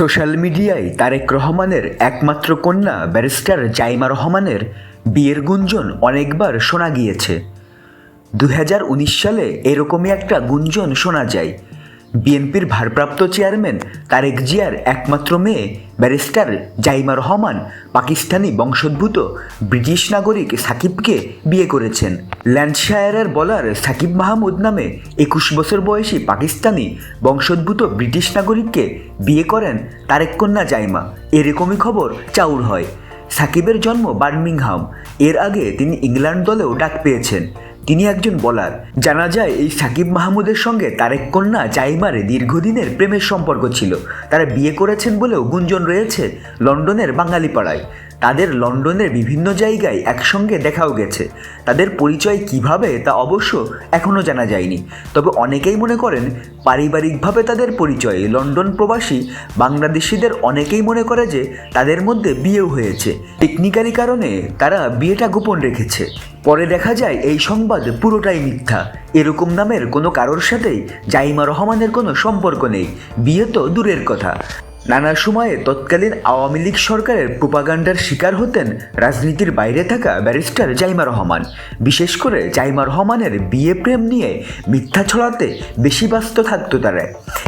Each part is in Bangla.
সোশ্যাল মিডিয়ায় তারেক রহমানের একমাত্র কন্যা ব্যারিস্টার জাইমা রহমানের বিয়ের গুঞ্জন অনেকবার শোনা গিয়েছে। দু হাজার উনিশ সালে এরকমই একটা গুঞ্জন শোনা যায়। বিএনপির ভারপ্রাপ্ত চেয়ারম্যান তারেক জিয়ার একমাত্র মেয়ে ব্যারিস্টার জাইমা রহমান পাকিস্তানি বংশোদ্ভূত ব্রিটিশ নাগরিক সাকিবকে বিয়ে করেছেন। ল্যান্ডশায়ারের বলার সাকিব মাহমুদ নামে একুশ বছর বয়সী পাকিস্তানি বংশোদ্ভূত ব্রিটিশ নাগরিককে বিয়ে করেন তারেক কন্যা জাইমা। এরকমই খবর চাউর হয়। সাকিবের জন্ম বার্মিংহাম। এর আগে তিনি ইংল্যান্ড দলেও ডাক পেয়েছেন। তিনি একজন বলার। জানা যায়, এই সাকিব মাহমুদের সঙ্গে তারেক কন্যা জাইমারে দীর্ঘদিনের প্রেমের সম্পর্ক ছিল। তারা বিয়ে করেছেন বলেও গুঞ্জন রয়েছে লন্ডনের বাঙালি পাড়ায় তাদের লন্ডনের বিভিন্ন জায়গায় একসঙ্গে দেখাও গেছে। তাদের পরিচয় কীভাবে তা অবশ্য এখনও জানা যায়নি। তবে অনেকেই মনে করেন, পারিবারিকভাবে তাদের পরিচয় লন্ডন প্রবাসী বাংলাদেশিদের অনেকেই মনে করে যে তাদের মধ্যে বিয়েও হয়েছে। টেকনিক্যালি কারণে তারা বিয়েটা গোপন রেখেছে। পরে দেখা যায়, এই সংবাদ পুরোটাই মিথ্যা। এরকম নামের কোনো কারোর সাথেই জাইমা রহমানের কোনো সম্পর্ক নেই। বিয়ে তো দূরের কথা। কথা নানা সময়ে তৎকালীন আওয়ামী লীগ সরকারের প্রোপাগান্ডার শিকার হতেন রাজনীতির বাইরে থাকা ব্যারিস্টার জাইমা রহমান। বিশেষ করে জাইমা রহমানের বিয়ে প্রেম নিয়ে মিথ্যা ছড়াতে বেশি ব্যস্ত থাকতো তারা।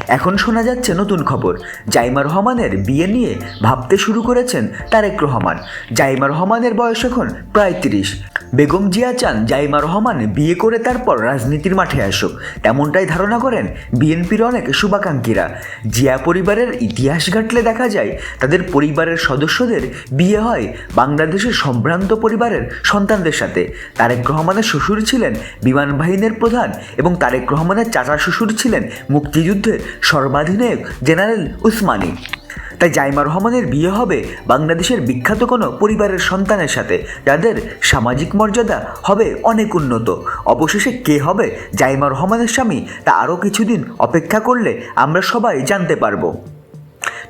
এখন শোনা যাচ্ছে নতুন খবর। জাইমা রহমানের বিয়ে নিয়ে ভাবতে শুরু করেছেন তারেক রহমান। জাইমা রহমানের বয়স এখন প্রায় তিরিশ। বেগম জিয়া চান জাইমা রহমান বিয়ে করে তারপর রাজনীতির মাঠে আসুক। তেমনটাই ধারণা করেন বিএনপির অনেক শুভাকাঙ্ক্ষীরা। জিয়া পরিবারের ইতিহাস ঘাটলে দেখা যায়, তাদের পরিবারের সদস্যদের বিয়ে হয় বাংলাদেশের সম্ভ্রান্ত পরিবারের সন্তানদের সাথে। তারেক রহমানের শ্বশুর ছিলেন বিমান বাহিনীর প্রধান এবং তারেক রহমানের চাচা শ্বশুর ছিলেন মুক্তিযুদ্ধের সর্বাধিনায়ক জেনারেল উসমানী। তাই জাইমা রহমানের বিয়ে হবে বাংলাদেশের বিখ্যাত কোনো পরিবারের সন্তানের সাথে, যাদের সামাজিক মর্যাদা হবে অনেক উন্নত। অবশেষে কে হবে জাইমা রহমানের স্বামী তা আরও কিছুদিন অপেক্ষা করলে আমরা সবাই জানতে পারব।